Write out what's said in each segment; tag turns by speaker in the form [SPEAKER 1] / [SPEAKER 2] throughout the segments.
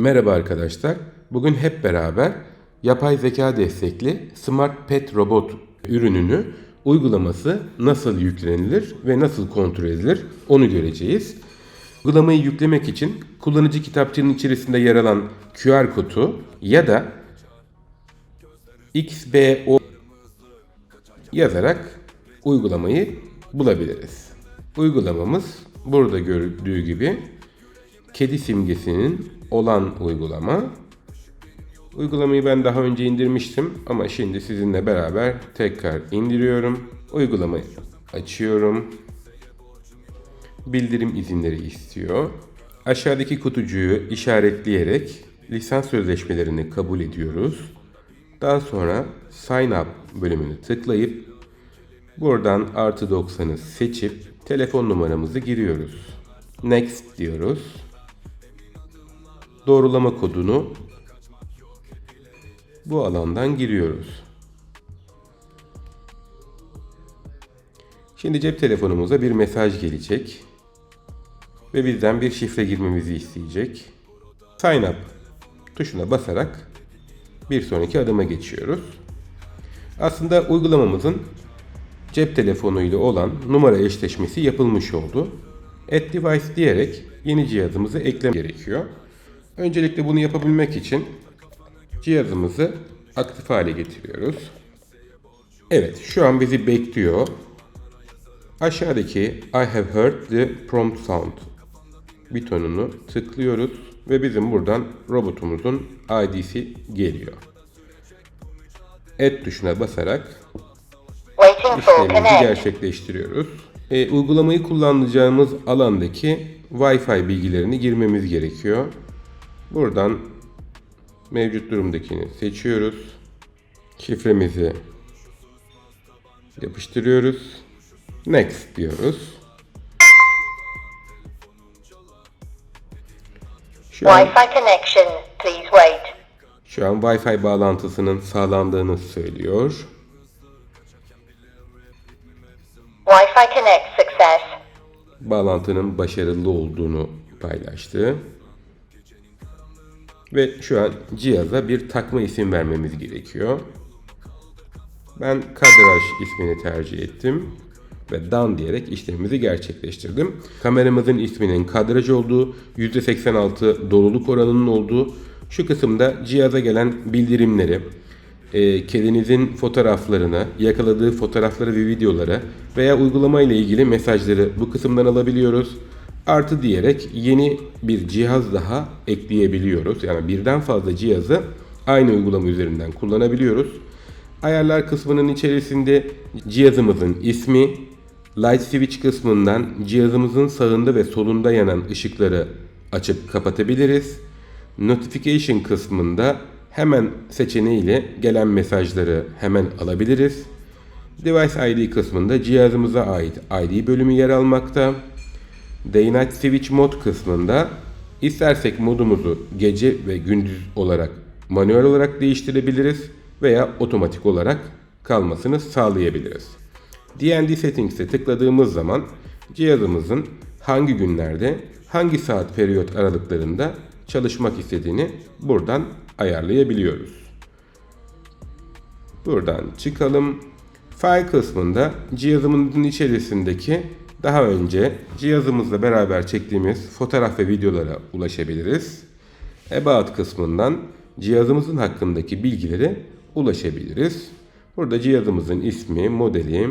[SPEAKER 1] Merhaba arkadaşlar. Bugün hep beraber yapay zeka destekli Smart Pet Robot ürününü uygulaması nasıl yüklenilir ve nasıl kontrol edilir onu göreceğiz. Uygulamayı yüklemek için kullanıcı kitapçığının içerisinde yer alan QR kodu ya da XBO yazarak uygulamayı bulabiliriz. Uygulamamız burada gördüğü gibi kedi simgesinin olan uygulama. Uygulamayı ben daha önce indirmiştim ama şimdi sizinle beraber tekrar indiriyorum. Uygulamayı açıyorum. Bildirim izinleri istiyor. Aşağıdaki kutucuğu işaretleyerek lisans sözleşmelerini kabul ediyoruz. Daha sonra Sign Up bölümünü tıklayıp buradan artı 90'ı seçip telefon numaramızı giriyoruz. Next diyoruz. Doğrulama kodunu bu alandan giriyoruz. Şimdi cep telefonumuza bir mesaj gelecek ve bizden bir şifre girmemizi isteyecek. Sign up tuşuna basarak bir sonraki adıma geçiyoruz. Aslında uygulamamızın cep telefonuyla olan numara eşleşmesi yapılmış oldu. Add device diyerek yeni cihazımızı eklemek gerekiyor. Öncelikle bunu yapabilmek için cihazımızı aktif hale getiriyoruz. Evet, şu an bizi bekliyor. Aşağıdaki I have heard the prompt sound butonunu tıklıyoruz ve bizim buradan robotumuzun ID'si geliyor. Add tuşuna basarak işlemimizi gerçekleştiriyoruz. E, uygulamayı kullanacağımız alandaki Wi-Fi bilgilerini girmemiz gerekiyor. Buradan mevcut durumdakini seçiyoruz. Şifremizi yapıştırıyoruz. Next diyoruz. Şu an,
[SPEAKER 2] Wi-Fi connection. Please wait.
[SPEAKER 1] şu an Wi-Fi bağlantısının sağlandığını söylüyor.
[SPEAKER 2] Wi-Fi connect success.
[SPEAKER 1] bağlantının başarılı olduğunu paylaştı. Ve şu an cihaza bir takma isim vermemiz gerekiyor. Ben kadraj ismini tercih ettim ve done diyerek işlemimizi gerçekleştirdim. Kameramızın isminin kadraj olduğu, %86 doluluk oranının olduğu, şu kısımda cihaza gelen bildirimleri, e, kedinizin fotoğraflarını, yakaladığı fotoğrafları ve videoları veya uygulama ile ilgili mesajları bu kısımdan alabiliyoruz. Artı diyerek yeni bir cihaz daha ekleyebiliyoruz. Yani birden fazla cihazı aynı uygulama üzerinden kullanabiliyoruz. Ayarlar kısmının içerisinde cihazımızın ismi, light switch kısmından cihazımızın sağında ve solunda yanan ışıkları açıp kapatabiliriz. Notification kısmında hemen seçeneğiyle gelen mesajları hemen alabiliriz. Device ID kısmında cihazımıza ait ID bölümü yer almakta. Day Night Switch Mode kısmında istersek modumuzu gece ve gündüz olarak manuel olarak değiştirebiliriz veya otomatik olarak kalmasını sağlayabiliriz. DND Settings'e tıkladığımız zaman cihazımızın hangi günlerde, hangi saat periyot aralıklarında çalışmak istediğini buradan ayarlayabiliyoruz. Buradan çıkalım. File kısmında cihazımızın içerisindeki daha önce cihazımızla beraber çektiğimiz fotoğraf ve videolara ulaşabiliriz. About kısmından cihazımızın hakkındaki bilgilere ulaşabiliriz. Burada cihazımızın ismi, modeli,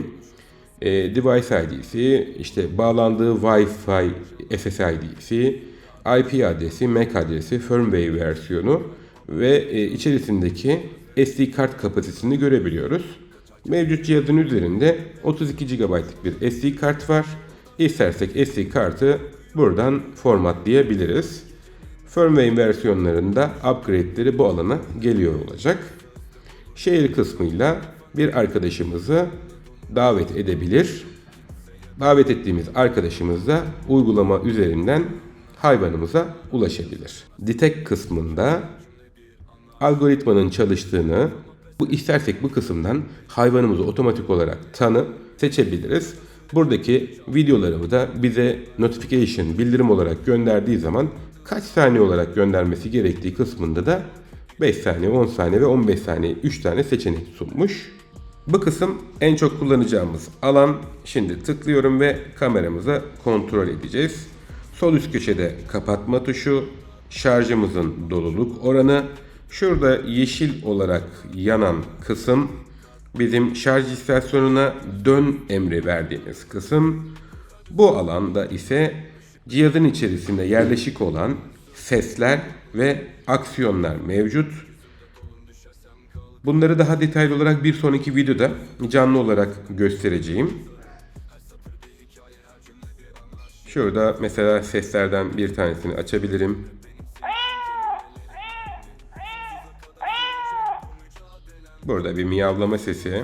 [SPEAKER 1] e, device ID'si, işte bağlandığı Wi-Fi SSID'si, IP adresi, MAC adresi, firmware versiyonu ve e, içerisindeki SD kart kapasitesini görebiliyoruz. Mevcut cihazın üzerinde 32 GB'lık bir SD kart var. İstersek SD kartı buradan formatlayabiliriz. Firmware versiyonlarında upgrade'leri bu alana geliyor olacak. Şehir kısmıyla bir arkadaşımızı davet edebilir. Davet ettiğimiz arkadaşımız da uygulama üzerinden hayvanımıza ulaşabilir. Detect kısmında algoritmanın çalıştığını bu istersek bu kısımdan hayvanımızı otomatik olarak tanı seçebiliriz. buradaki videolarımı da bize notification, bildirim olarak gönderdiği zaman kaç saniye olarak göndermesi gerektiği kısmında da 5 saniye, 10 saniye ve 15 saniye 3 tane seçenek sunmuş. Bu kısım en çok kullanacağımız alan. Şimdi tıklıyorum ve kameramıza kontrol edeceğiz. Sol üst köşede kapatma tuşu, şarjımızın doluluk oranı. Şurada yeşil olarak yanan kısım bizim şarj istasyonuna dön emri verdiğimiz kısım. Bu alanda ise cihazın içerisinde yerleşik olan sesler ve aksiyonlar mevcut. Bunları daha detaylı olarak bir sonraki videoda canlı olarak göstereceğim. Şurada mesela seslerden bir tanesini açabilirim. Burada bir miyavlama sesi.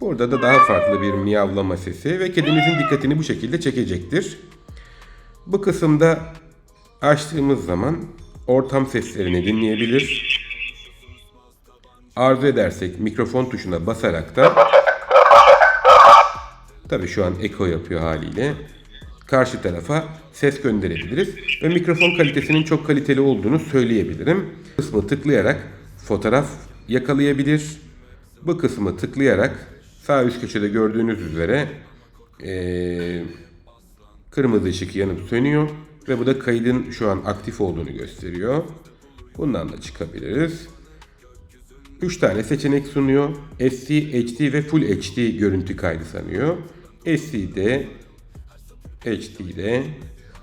[SPEAKER 1] Burada da daha farklı bir miyavlama sesi ve kedinizin dikkatini bu şekilde çekecektir. Bu kısımda açtığımız zaman ortam seslerini dinleyebilir. Arzu edersek mikrofon tuşuna basarak da tabi şu an eko yapıyor haliyle karşı tarafa ses gönderebiliriz ve mikrofon kalitesinin çok kaliteli olduğunu söyleyebilirim. Bu kısmı tıklayarak fotoğraf yakalayabilir. Bu kısmı tıklayarak sağ üst köşede gördüğünüz üzere eee, kırmızı ışık yanıp sönüyor ve bu da kaydın şu an aktif olduğunu gösteriyor. Bundan da çıkabiliriz. 3 tane seçenek sunuyor. SD, HD ve Full HD görüntü kaydı sanıyor. SD'de, HD'de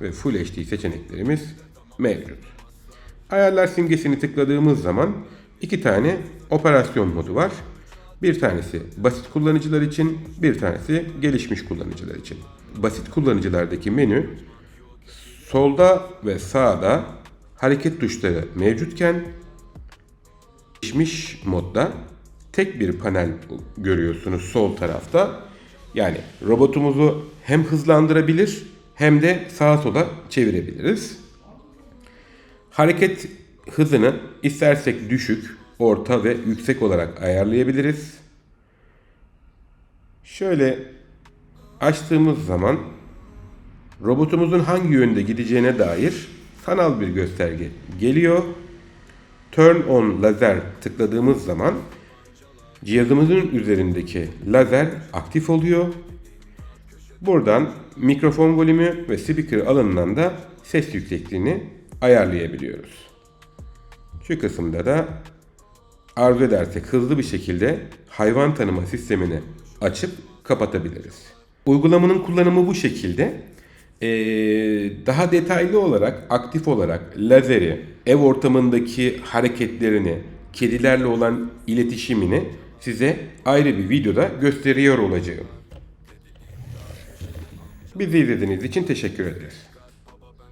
[SPEAKER 1] ve Full HD seçeneklerimiz mevcut. Ayarlar simgesini tıkladığımız zaman iki tane operasyon modu var. Bir tanesi basit kullanıcılar için, bir tanesi gelişmiş kullanıcılar için. Basit kullanıcılardaki menü solda ve sağda hareket tuşları mevcutken gelişmiş modda tek bir panel görüyorsunuz sol tarafta. Yani robotumuzu hem hızlandırabilir hem de sağa sola çevirebiliriz. Hareket hızını istersek düşük, orta ve yüksek olarak ayarlayabiliriz. Şöyle açtığımız zaman robotumuzun hangi yönde gideceğine dair sanal bir gösterge geliyor. Turn on lazer tıkladığımız zaman cihazımızın üzerindeki lazer aktif oluyor. Buradan mikrofon volümü ve speaker alanından da ses yüksekliğini ayarlayabiliyoruz. Şu kısımda da arzu edersek hızlı bir şekilde hayvan tanıma sistemini açıp kapatabiliriz. Uygulamanın kullanımı bu şekilde. Ee, daha detaylı olarak, aktif olarak lazeri, ev ortamındaki hareketlerini, kedilerle olan iletişimini size ayrı bir videoda gösteriyor olacağım. Bizi izlediğiniz için teşekkür ederiz.